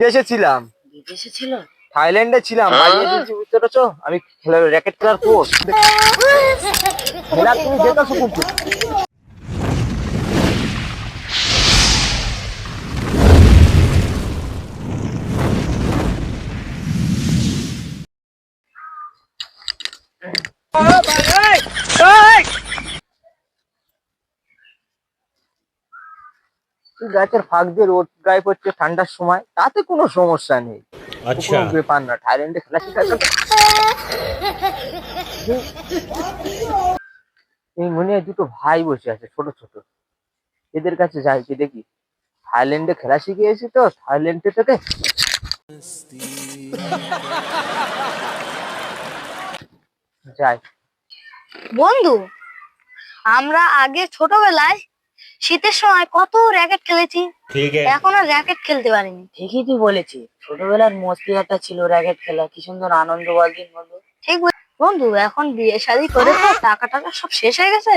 বিদেশে ছিলাম। বিদেশে ছিল? থাইল্যান্ডে ছিলাম। এসেছি বুঝতে পারছ? আমি র্যাকেট খেলার কোর্স খেলা তুমি এই গাছের ফাঁক দিয়ে রোড গায়ে পড়ছে ঠান্ডার সময় তাতে কোনো সমস্যা নেই। আচ্ছা। না। থাইল্যান্ডে খেলা শেখা এই দুটো ভাই বসে আছে ছোট ছোট। এদের কাছে যাই কি দেখি। থাইল্যান্ডে খেলা শিখে এসেছি তো থাইল্যান্ডে থেকে যাই। বন্ধু আমরা আগে ছোটবেলায় শীতের সময় কত র্যাকেট খেলেছি। এখন আর র্যাকেট খেলতে পারিনি। ঠিকই তুই বলেছি ছোটবেলার মস্তি একটা ছিল র্যাকেট খেলা। কি সুন্দর আনন্দ বলদিন বলব ঠিক বন্ধু এখন বিয়ে শাড়ি করে টাকা টাকা সব শেষ হয়ে গেছে।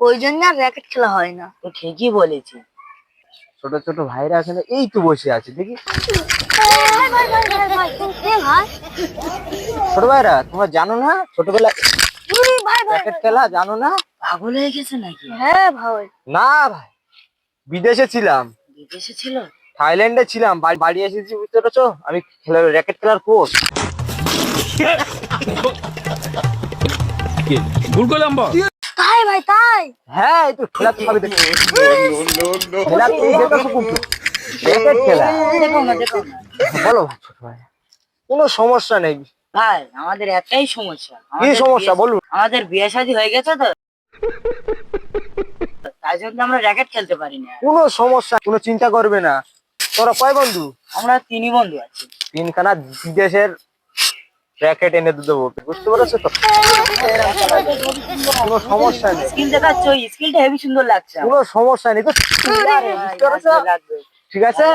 ওই জন্য আর র্যাকেট খেলা হয় না। তো ঠিকই বলেছি ছোট ছোট ভাইরা আছে এই তো বসে আছে দেখি। ছোট ভাইরা তোমরা জানো না? ছোটবেলা র্যাকেট খেলা জানো না? পাগল হয়ে গেছে নাকি? হ্যাঁ ভাই। না ভাই বিদেশে ছিলাম। বিদেশে ছিল? থাইল্যান্ডে ছিলাম বাড়ি- বাড়ি এসেছি বুঝতে পারছ? আমি খেলা র্যাকেট খেলার কোচ। তাই ভাই তাই? হ্যাঁ এই তো খেলা তো সবই খেলা তুমি দেখেছ কিন্তু র্যাকেট খেলা। দেখো না দেখো বলো ভাই ছোট ভাই। কোনো সমস্যা নেই। ভাই আমাদের একটাই সমস্যা। কি সমস্যা? বলুন। আমাদের বিয়ে শাদী হয়ে গেছে তো। তাই জন্য আমরা র্যাকেট খেলতে পারি না। কোনো সমস্যা কোনো চিন্তা করবে না। তোরা কয় বন্ধু? আমরা তিনই বন্ধু আছি। তিনখানা বিদেশের র্যাকেট এনে দেবো। বুঝতে পারছ তো? কোনো সমস্যা নেই। স্কিল দেখাচ্ছ স্কিলটা হেভি সুন্দর লাগছে। কোনো সমস্যা নেই। তো ঠিক আছে?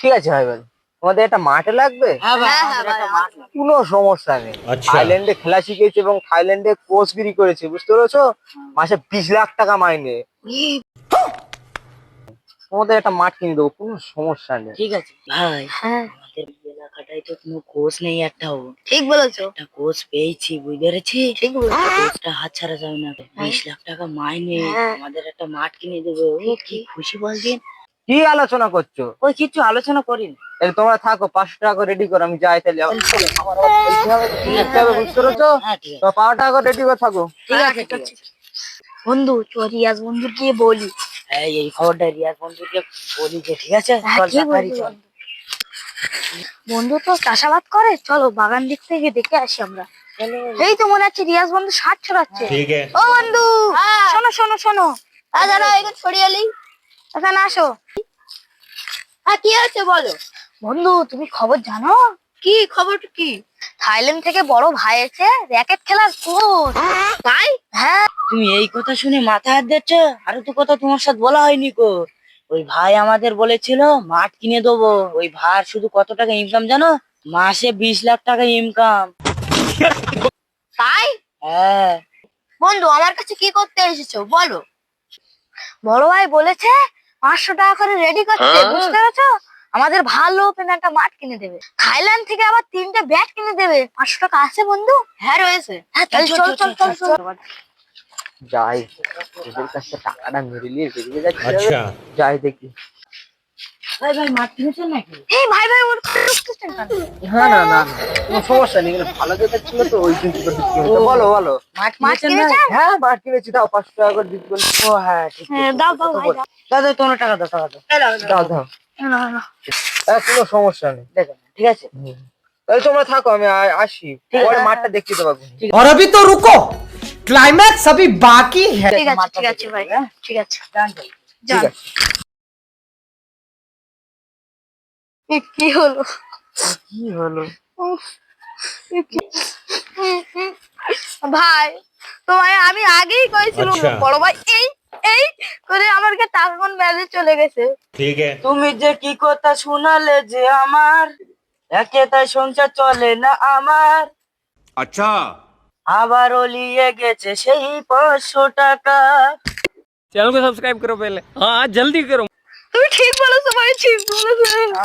ঠিক আছে ভাই বল তোমাদের একটা মাঠে লাগবে? হ্যাঁ হ্যাঁ, আমাদের হ্যাঁ, একটা মাঠ। লাগবে। কোনো সমস্যা নেই। আচ্ছা। থাইল্যান্ডে খেলা শিখেছি এবং থাইল্যান্ডে কোচগিরি করেছি বুঝতে পেরেছ? মাসে বিশ লাখ টাকা মাইনে। তোমাদের একটা মাঠ কিনে দেবো কোনো সমস্যা নেই। ঠিক আছে ভাই। হ্যাঁ। আমাদের এলাকাটায় তো কোনো কোচ নেই একটাও ঠিক বলেছ। একটা কোচ পেয়েছি বুঝতে পেরেছি? ঠিক বলেছ। কোচটা হাত ছাড়া যাবে না। বিশ লাখ টাকা মাইনে। আমাদের একটা মাঠ কিনে দেবে। ও কি খুশি বলদিন কি আলোচনা করছ? ওই কিছু আলোচনা করিনি। তোমরা থাকো পাঁচশো টাকা রেডি করো আমি যাই তাহলে। হ্যাঁ, হ্যাঁ, হ্যাঁ, পাঁচশো টাকা রেডি করে থাকো। ঠিক আছে বন্ধু রিয়াজ বলি। এই খবরটা রিয়াজ বলি যে ঠিক আছে? বন্ধু? তো চাষাবাদ করে। চলো বাগান দিক থেকে দেখে আসি আমরা। এই তো মনে হচ্ছে রিয়াজ বন্ধু ষাট ছড়াচ্ছে। ও বন্ধু শোনো শোনো শোনো। আর ছড়িয়ে এখানে আসো। হ্যাঁ কি হয়েছে বলো? বন্ধু তুমি খবর জানো? কি খবর কি? থাইল্যান্ড থেকে বড় ভাই এসে র্যাকেট খেলার কোচ। তাই? হ্যাঁ। তুমি এই কথা শুনে মাথা হাত দিচ্ছ আরও তো কথা তোমার সাথে বলা হয়নি কো। ওই ভাই আমাদের বলেছিল মাঠ কিনে দেবো। ওই ভাই শুধু কত টাকা ইনকাম জানো? মাসে বিশ লাখ টাকা ইনকাম তাই? হ্যাঁ। বন্ধু আমার কাছে কি করতে এসেছ? বলো। বড় ভাই বলেছে পাঁচশো টাকা করে রেডি করছে হ্যাঁ? বুঝতে পেরেছ? আমাদের ভালো একটা মাঠ কিনে দেবে। থাইল্যান্ড থেকে আবার তিনটে ব্যাট কিনে দেবে। পাঁচশো টাকা আছে বন্ধু? হ্যাঁ রয়েছে। হ্যাঁ চল চল চল চল যাই ওদের কাছে টাকাটা মেরে নিয়ে বেরিয়ে যাচ্ছে। আচ্ছা। যাই দেখি। ভাই ভাই মাঠ কিনেছেন নাকি এই ভাই ভাই ওর কথা বুঝতেছেন কেন? না না না না, কোনো সমস্যা নেই এগুলো ভালো যেটা ছিল তো ওই কিন্তু বলো বলো মাঠ মাঠ কিনেছেন না কিনেছেন হ্যাঁ মাঠ কিনেছি দাও পাঁচশো টাকা করে দিতে বলি ও হ্যাঁ ঠিক হ্যাঁ, দাও দাও ভাই দাও দাদা তোমার টাকা দাও টাকা দাও দাও দাও না, না, না। হ্যাঁ কোনো সমস্যা নেই দেখো ঠিক আছে তাহলে তোমরা থাকো আমি আ- আসি পরে মাঠটা দেখতে দেবো और अभी तो रुको क्लाइमैक्स अभी बाकी है ঠিক আছে মাঠটা ঠিক আছে দেখে ভাই দেবো, হ্যাঁ? ঠিক আছে যান যান। ঠিক যান আছে কি হলো কি হলো উফ, এ কি- উম, উম। ভাই তোমায় আমি আগেই কইছিলাম আচ্ছা। বড় ভাই এই এই করে আমাকে টাকা কোন মেরে চলে গেছে ठीक है তুমি যে কি কথা শোনালে যে আমার একে তাই সংসার চলে না আমার अच्छा আবার ওলিয়ে গেছে সেই পাঁচশো টাকা चैनल को सब्सक्राइब करो पहले हाँ जल्दी करो 都听过了什么还听过了呢啊